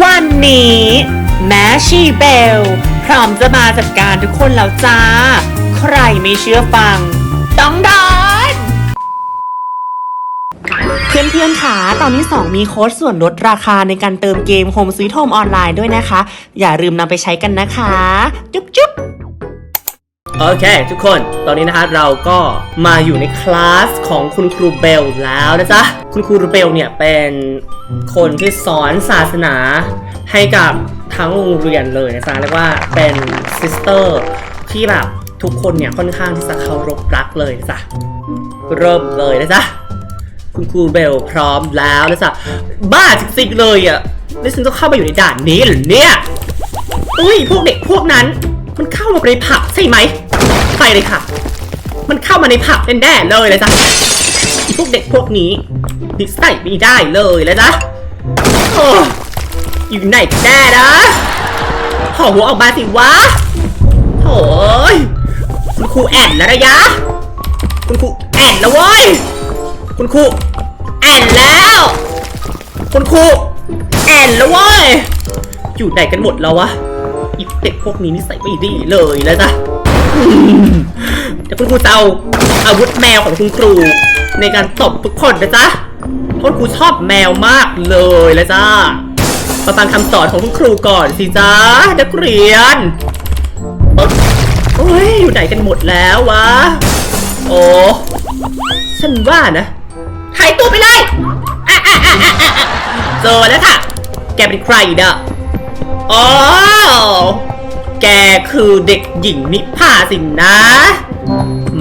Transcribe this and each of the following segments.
วันนี้แมชชีเบล พร้อมจะมาจัดการทุกคนแล้วจ้า ใครไม่เชื่อฟัง ต้องโดนเพื่อนๆค่ะตอนนี้ 2 มีโค้ดส่วนลดราคาในการเติมเกม Home Sweet Home ออนไลน์ด้วยนะคะ อย่าลืมนำไปใช้กันนะคะ จุ๊บจุ๊บ โอเค ทุกคนตอนนี้นะคะเราก็มาอยู่ในคลาสของคุณครูเบลแล้วนะจ๊ะ คุณครูเบลเนี่ยเป็นคนที่สอนศาสนาให้กับทั้งโรงเรียนเลยนะจ๊ะเรียกว่าเป็นซิสเตอร์ที่แบบทุกคนเนี่ยค่อนข้างที่จะเคารพรักเลยนะจ๊ะเริ่มเลยนะจ๊ะคุณครูเบลพร้อมแล้วนะจ๊ะบ้าจริงๆเลยอะนี่ฉันต้องเข้ามาอยู่ในด่านนี้เหรอเนี่ยอุ้ยพวกเด็กพวกนั้น มันเข้ามาในผับใช่ไหมใช่เลยค่ะ มันเข้ามาในผับแน่ๆเลยเลยจ้ะพวกเด็กพวกนี้นิสัยไม่ได้เลยเลยจ้ะอยู่ไหนแน่นะหอหัวออกมาสิวะโถ่ยคุณครูแอนแล้วนะยะ คุณครูแอนแล้วเว้ย คุณครูแอนแล้ว คุณครูแอนแล้วเว้ย อยู่ไหนกันหมดแล้ววะ อีเด็กพวกนี้นิสัยไม่ดีเลยแล้วจ้ะอืมเดี๋ยวคุณครูจะเอาอาวุธแมวของคุณครู ในการตบทุกคนนะจ๊ะเพราะคุณครูชอบแมวมากเลยแล้วจ้ามาฟังคำสอนของคุณครูก่อนสิจ้านักเรียนโอ้ยอยู่ไหนกันหมดแล้ววะ โอ้ฉันว่านะหายตัวไปเลยเจอแล้วค่ะ แกเป็นใครเด้อ อ๋อ แกคือเด็กหญิงนิพาสินนะ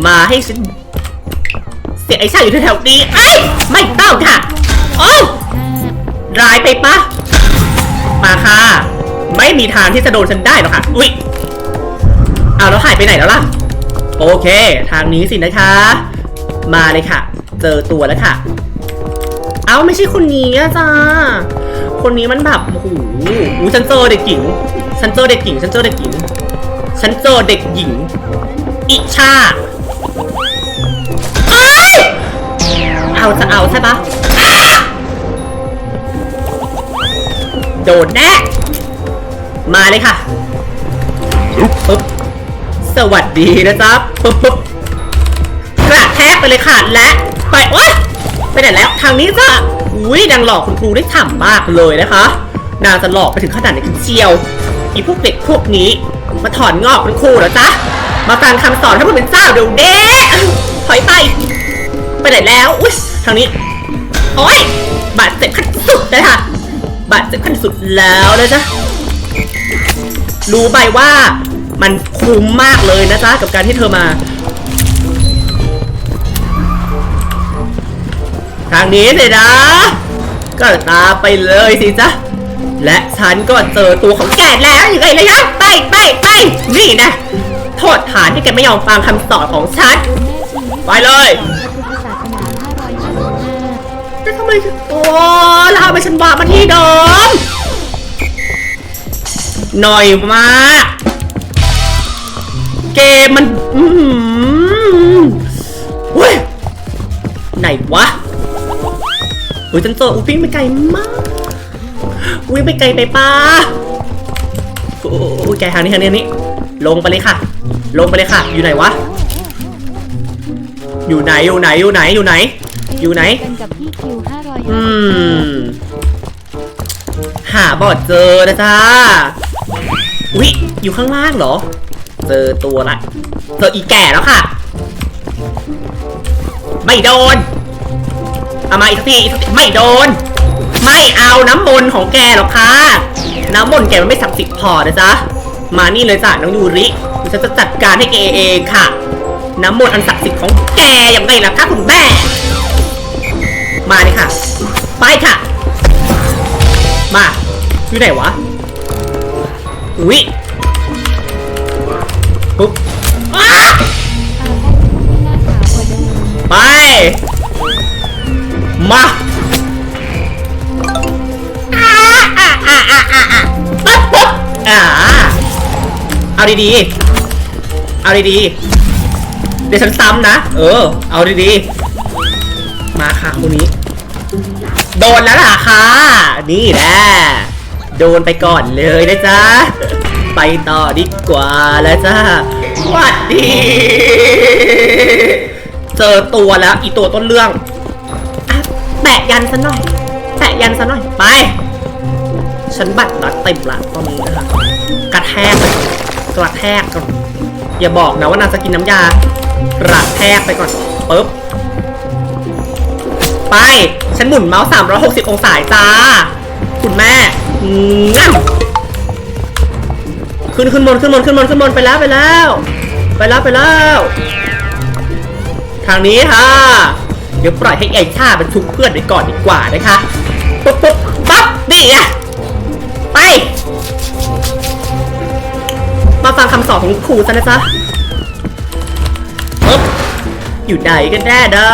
มาให้ฉันเสียไอ้ชาอยู่แถวๆนี้ไอ้ยไม่ต้องค่ะ โอ้ร้ายไปปะมาค่ะ ไม่มีทางที่จะโดนฉันได้หรอกค่ะ อุ๊ยเอาแล้วหายไปไหนแล้วล่ะ โอเค ทางนี้สินะคะ มาเลยค่ะ เจอตัวแล้วค่ะ เอาไม่ใช่คนนี้อะจ้า คนนี้มันแบบโอ้โหฉันเจอเด็กหญิง ฉันเจอเด็กหญิง ฉันเจอเด็กหญิง ฉันเจอเด็กหญิง อิชาเอาจะเอาใช่ปะโดนแน่ มาเลยค่ะปึ๊บสวัสดีนะจ๊ะปึ๊บปึ๊บกระแทกไปเลยค่ะ และ ไปโอ๊ย ไปไหนแล้วทางนี้จ้ะอุ้ยนางหลอกคุณครูได้ฉ่ำมากเลยนะคะ นางจะหลอกไปถึงขนาดไหนกันเชียวอีพวกเด็กพวกนี้ มาถอนงอกเป็นครูเหรอจ๊ะมาฟังคำสอนให้มันเป็นเจ้าเดี๋ยวเด้ถอยไปไปไหนแล้วอุ้ยทางนี้โอ๊ยบาดเจ็บขั้นสุดเลยค่ะบาดเจ็บขั้นสุดแล้วนะจ๊ะรู้ไปว่ามันคุ้มมากเลยนะจ๊ะกับการที่เธอมา ทางนี้สินะ ก็ตามไปเลยสิจ๊ะ และฉันก็เจอตัวของแกแล้วยังไงเลยนะไปไปไปนี่นะ โทษฐานที่แกไม่ยอมฟังคำสอนของฉัน ไปเลยศาสนา525แต่ทำไมโอ้ลาไปฉันวางมาที่เดิมหน่อยมากเกมมัน อือหือเฮ้ยไหนวะ อุ้ยฉันเจออุ้ยวิ่งไปไกลมากวิ่งไปไกลไปป้าโอ้ยแกทางนี้ทางนี้นี้ ลงไปเลยค่ะ ลงไปเลยค่ะ อยู่ไหนวะ อยู่ไหนอยู่ไหนอยู่ไหนอยู่ไหน อยู่ไหนกับพี่คิวอื525มหาบอดเจอนะจ้าอุ๊ยอยู่ข้างล่างเหรอ เจอตัวละเจออีแก่แล้วค่ะ ไม่โดน เอามาอีกสักทีอีกสักทีไม่โดน ไม่เอาน้ำมนต์ของแกหรอกค่ะ น้ำมนต์แกมันไม่ศักดิ์สิทธิ์พอนะจ๊ะ มานี่เลยจ้ะน้องยูริเดี๋ยวฉันจะจัดการให้แกเองค่ะ น้ำมนต์อันศักดิ์สิทธิ์ของแกอย่างไรล่ะคะคุณแม่ มาเลยค่ะ ไปค่ะ มาอยู่ไหนวะ อุ๊ยปุ๊บอ้าอาแพทย์ที่หน้าขาวกว่าเดิมไป มาอ่าอ่าอ่าอ่าอ่าอ่าปุ๊บปุ๊บอ่าเอาดีๆ เอาดีๆ เดี๋ยวฉันซ้ำนะ เออ เอาดีๆ มาค่ะคนนี้ โดนแล้วล่ะค่ะ นี่แหละ โดนไปก่อนเลยนะจ๊ะ ไปต่อดีกว่าแล้วจ้าวัดดี เจอตัวแล้ว อีตัวต้นเรื่องะยันซะหน่อย แปะยันซะหน่อย ไป ฉันบัตรรัดเต็มละตอนนี้นะคะกระแทกไปกระแทกก่อนอย่าบอกนะว่านางจะกินน้ำยากระแทกไปก่อนปึ๊บ ไป ฉันหมุนเมาส์360 องศาจ้า คุณแม่งั้มขึ้นขึ้นบนขึ้นบนขึ้นบนขึ้นบนไปแล้วไปแล้ว ไปแล้วไปแล้ว ทางนี้ค่ะ เดี๋ยวปล่อยให้ไอ้ชาเป็นชุบเพื่อนไปก่อนดีกว่านะคะปุ๊บปุ๊บปั๊บนี่ไงไป มาฟังคำสอนของครูซะนะจ๊ะปึ๊บอยู่ไหนกันแน่นะ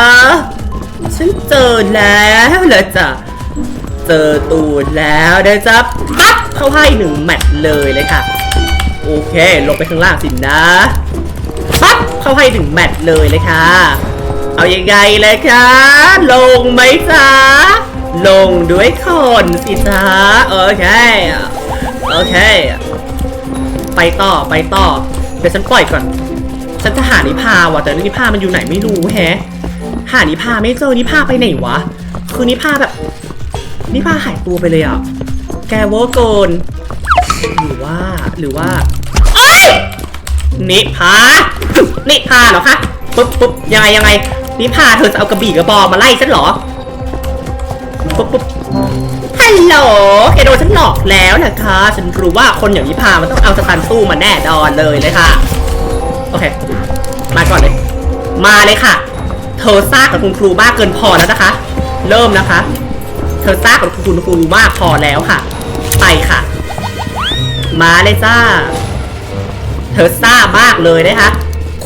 ฉันเจอแล้วเหรอจ๊ะเจอตูดแล้วนะจ๊ะปั๊บเข้าให้หนึ่งแมตช์เลยเลยค่ะ โอเค ลงไปข้างล่างสินะปั๊บเข้าให้หนึ่งแมตช์เลยเลยค่ะ เอาอยังไงเลยคะ ลงไหมจ๊ะลงด้วยคนสิจ๊ะโอเค โอเค ไปต่อไปต่อ เดี๋ยวฉันปล่อยก่อน ฉันจะหานิพาว่ะแต่นิพามันอยู่ไหนไม่รู้แฮะ หานิพาไม่เจอนิพาไปไหนวะ คือนิพาแบบ นิพาหายตัวไปเลยอะ แกเวอร์เกินหรือว่าหรือว่าเอ้ยนิพานิพาเหรอคะปุ๊บปุ๊บยังไงยังไง นิพาเธอจะเอากระบี่กระบองมาไล่ฉันเหรอ ปุ๊บปุ๊บฮัลโหลแกโดนฉันหลอกแล้วนะคะ ฉันรู้ว่าคนอย่างนิพามันต้องเอาสตันสู้มาแน่นอนเลยเลยค่ะ โอเค มาก่อนเลย มาเลยค่ะ เธอซ่ากับคุณครูมากเกินพอแล้วนะคะ เริ่มนะคะ เธอซ่ากับคุณครูมากพอแล้วค่ะ ไปค่ะ มาเลยจ้า เธอซ่ามากเลยนะคะ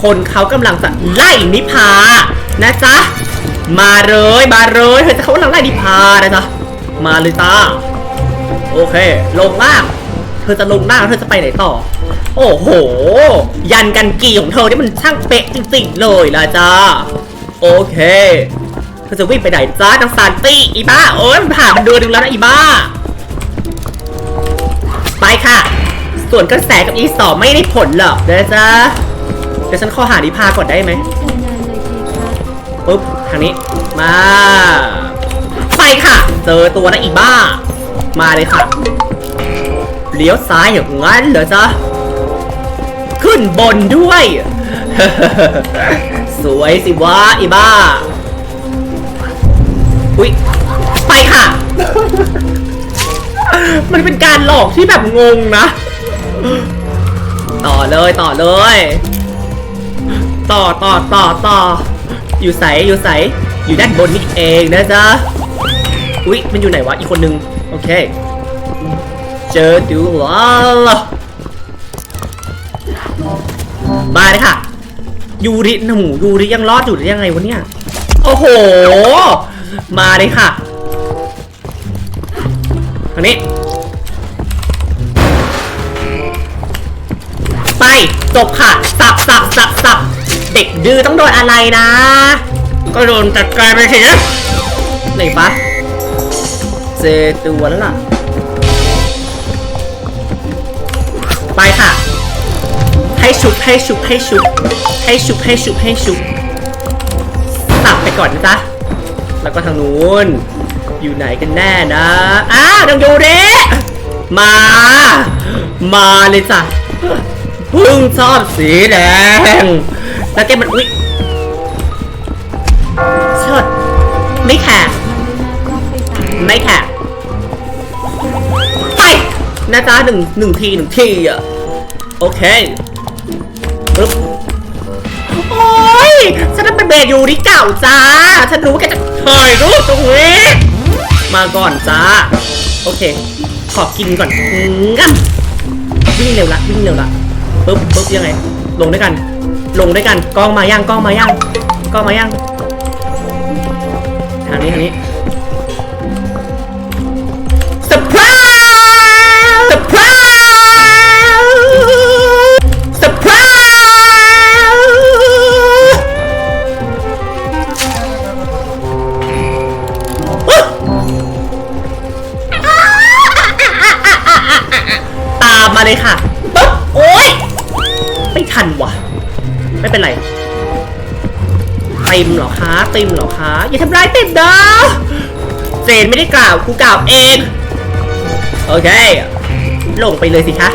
คนเขากำลังจะไล่นิพา นะจ๊ะ มาเลยมาเลยเธอจะเขากำลังไล่นิพานะจ๊ะ มาเลยจ้าโอเค ลงล่าง เธอจะลงล่างเธอจะไปไหนต่อ โอ้โห ยันกันกีของเธอนี่มันช่างเป๊ะจริงๆเลยล่ะจ้าโอเค เธอจะวิ่งไปไหนจ้านางซานตี้อีบ้าโอ้ยมันผ่านมันเดือนนึงแล้วนะอีบ้า ไปค่ะ ส่วนกระแสกับอีสอไม่ได้ผลหรอกเดี๋ยวนะจ๊ะเดี๋ยวฉันขอหานิพาก่อนได้ไหม ปุ๊บทางนี้ มา ไปค่ะ เจอตัวนะอีบ้า มาเลยค่ะ เลี้ยวซ้ายอย่างงั้นเหรอจ๊ะ ขึ้นบนด้วย สวยสิวะอีบ้า อุ๊ย ไปค่ะ มันเป็นการหลอกที่แบบงงนะ ต่อเลยต่อเลย ต่อต่อต่อต่อ อยู่ใสอยู่ใสอยู่ด้านบนนี่เองนะจ๊ะอุ๊ยมันอยู่ไหนวะอีกคนนึงโอเค เจอดูแล้วมาเลยค่ะ ยูริหนูยูริยังรอดอยู่หรือยังไงวะเนี่ย โอ้โห มาเลยค่ะทางนี้ ไปจบค่ะ สับสับสับสับ เด็กดื้อต้องโดนอะไรนะ ก็โดนจัดการไปสิไหนปะเจอตัวแล้วล่ะ ไปค่ะ ให้ชุบให้ชุบให้ชุบให้ชุบให้ชุบให้ชุบสับไปก่อนนะจ๊ะ แล้วก็ทางนู้น อยู่ไหนกันแน่นะ อ้าวดังโยเรมา มาเลยจ้ะเพึ่งชอบสีแดง แล้วแกมันอุ๊ยชดไม่แขกมันไม่น่ากล้องไปสามไม่แขกไปนะจ๊ะหนึ่งหนึ่งทีหนึ่งทีอะ โอเคปึ๊บโอ้ยฉันเป็นเบรยูริเก่าจ้า ฉันรู้ว่าแกจะถ่ายรูปตรงนี้มาก่อนจ้า โอเค ขอกินก่อนงั้นวิ่งเร็วละวิ่งเร็วละปึ๊บปึ๊บยังไง ลงด้วยกัน ลงด้วยกันกล้องมาย่างกล้องมาย่างกล้องมาย่างทางนี้ทางนี้ ติมเหรอคะ เติมเหรอคะ อย่าทำร้ายเติมนะเจนไม่ได้กล่าวกูกล่าวเอง โอเค ลงไปเลยสิคะ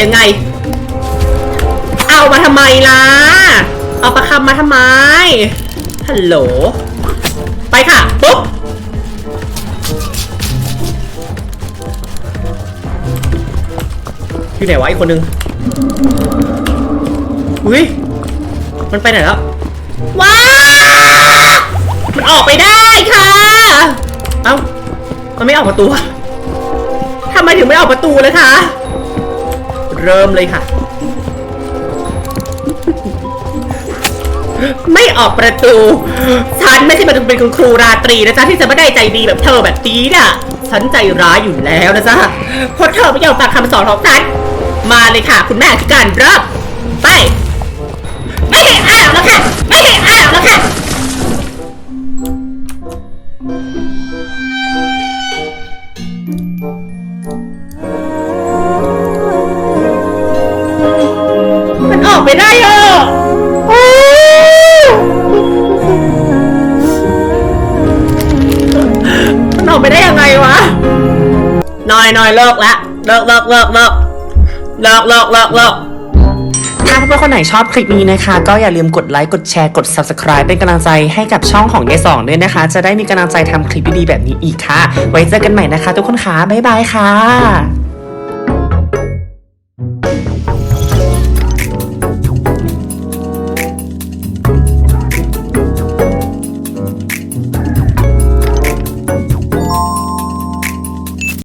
ยังไง เอามาทำไมล่ะ เอาประคำมาทำไม ฮัลโหล ไปค่ะ ปุ๊บอยู่ไหนวะอีกคนนึง อุ้ย มันไปไหนแล้ว ว้ามันออกไปได้ค่ะ เอ้า มันไม่ออกประตูทำไมถึงไม่ออกประตูเลยคะ เริ่มเลยค่ะ ไม่ออกประตู ฉันไม่ใช่มาเป็นคุณครูราตรีนะจ๊ะที่จะไม่ได้ใจดีแบบเธอแบบนี้น่ะ ฉันใจร้ายอยู่แล้วนะจ๊ะเพราะเธอไม่ยอมฟังคำสอนของฉัน มาเลยค่ะ คุณแม่ที่การริ่มไป มันออกไปได้เหรอมันออกไปได้ยังไงวะนอยนอยเลิกละ เลิกเลิกเลิกเลิกเลิกเลิกเลิกเลิก พื่อนๆคนไหนชอบคลิปนี้นะคะ ก็อย่าลืมกดไลค์กดแชร์กด subscribe เป็นกำลังใจให้กับช่องของยายสองด้วยนะคะ จะได้มีกำลังใจทำคลิปดีๆแบบนี้อีกค่ะ ไว้เจอกันใหม่นะคะ ทุกคนค่ะบ๊ายบายค่ะ